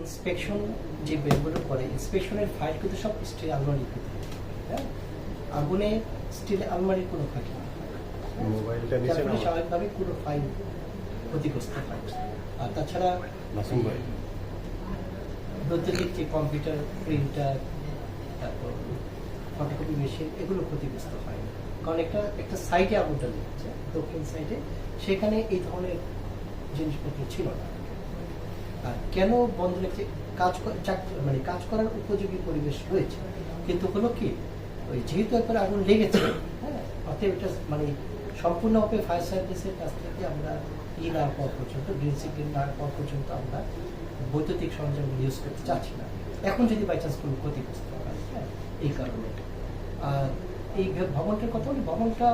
Inspection যে বেরগুলো করে ইন্সপেকশনের file কিন্তু সব স্টিল আলমারি হ্যাঁ? আগুনে স্টিল আলমারির কোনো হয়? না। স্বাভাবিকভাবে পুরো ফাইল ক্ষতিগ্রস্ত হয়। আর তাছাড়া বৈদ্যুতিক যে কম্পিউটার প্রিন্টার তারপর ফটোকপি মেশিন এগুলো ক্ষতিগ্রস্ত হয়। না। কারণ একটা একটা সাইডে আগুনটা লেগেছে দক্ষিণ সাইডে সেখানে এই ধরনের জিনিসপত্র ছিল না। কেন বন্ধ রেখেছে কাজ মানে কাজ করার উপযোগী পরিবেশ রয়েছে? কিন্তু হলো কি, ওই যেহেতু একবার আগুন লেগেছে হ্যাঁ অতএব এটা মানে সম্পূর্ণভাবে ফায়ার সার্ভিসের কাছ থেকে আমরা ই না পাওয়া পর্যন্ত গ্রিন সিগন্যাল না পাওয়া পর্যন্ত আমরা বৈদ্যুতিক সরঞ্জাম ইউজ করতে চাচ্ছি না। এখন যদি বাই চান্স কোনো ক্ষতিগ্রস্ত হয় হ্যাঁ এই কারণে। আর এই ভবনটার কথা বলি, ভবনটা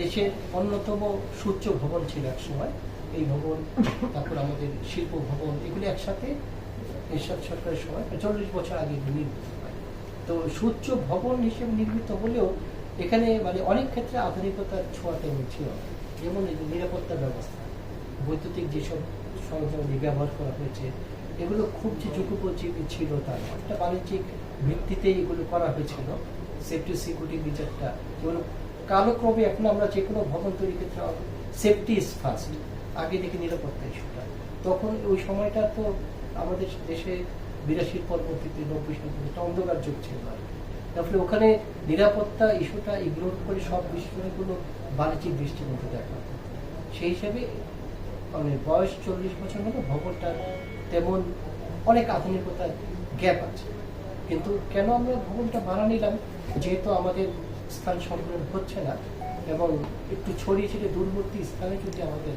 দেশের অন্যতম সূচ্য ভবন ছিল এক সময়। এই ভবন, তারপর আমাদের শিল্প ভবন, এগুলি একসাথে এরশাদ সরকারের সময় চল্লিশ বছর আগে নির্মিত হয়। তো সূচ্য ভবন হিসেবে নির্মিত হলেও এখানে মানে অনেক ক্ষেত্রে আধুনিকতার ছোঁয়া তেমন ছিল যেমন নিরাপত্তা ব্যবস্থা, বৈদ্যুতিক যেসব সরঞ্জামাদি ব্যবহার করা হয়েছে, এগুলো খুব যে যুগোপযোগী ছিল তা নয়। একটা বাণিজ্যিক ভিত্তিতেই এগুলো করা হয়েছিল। সেফটি সিকিউরিটি বিচারটা। যেমন কালক্রমে এখন আমরা যে কোনো ভবন তৈরির ক্ষেত্রে সেফটি ইজ ফার্স্ট আগে দেখি নিরাপত্তা ইস্যুটা। তখন ওই সময়টা তো আমাদের দেশে বিরাশির পরবর্তীতে নব্বই সাল পর্যন্ত অন্ধকার যুগ ছিল আর তারপরে ওখানে নিরাপত্তা ইস্যুটা ইগনোর করে সব বিষয়গুলো বাণিজ্যিক দৃষ্টিকোণে দেখা সেই হিসেবে মানে বয়স চল্লিশ বছর হলো ভবনটার তেমন অনেক আধুনিকতার গ্যাপ আছে। কিন্তু কেন আমরা ভবনটা ভাড়া নিলাম? যেহেতু আমাদের স্থান সংকুলন হচ্ছে না এবং একটু ছড়িয়ে ছিটিয়ে দূরবর্তী স্থানে যদি আমাদের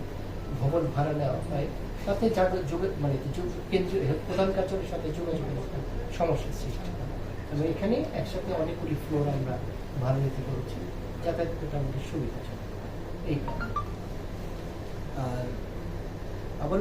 ভবন ভাড়া নেওয়া হয়, তাতে যাদের যোগে মানে কেন্দ্রীয় প্রধান কার্যালয়ের সাথে যোগাযোগের সমস্যার সৃষ্টি হয় এবং এখানে একসাথে অনেকগুলি ফ্লোর আমরা ভাড়া নিতে পেরেছি যাতায়াত করতে আমাদের সুবিধা এই। আর আবার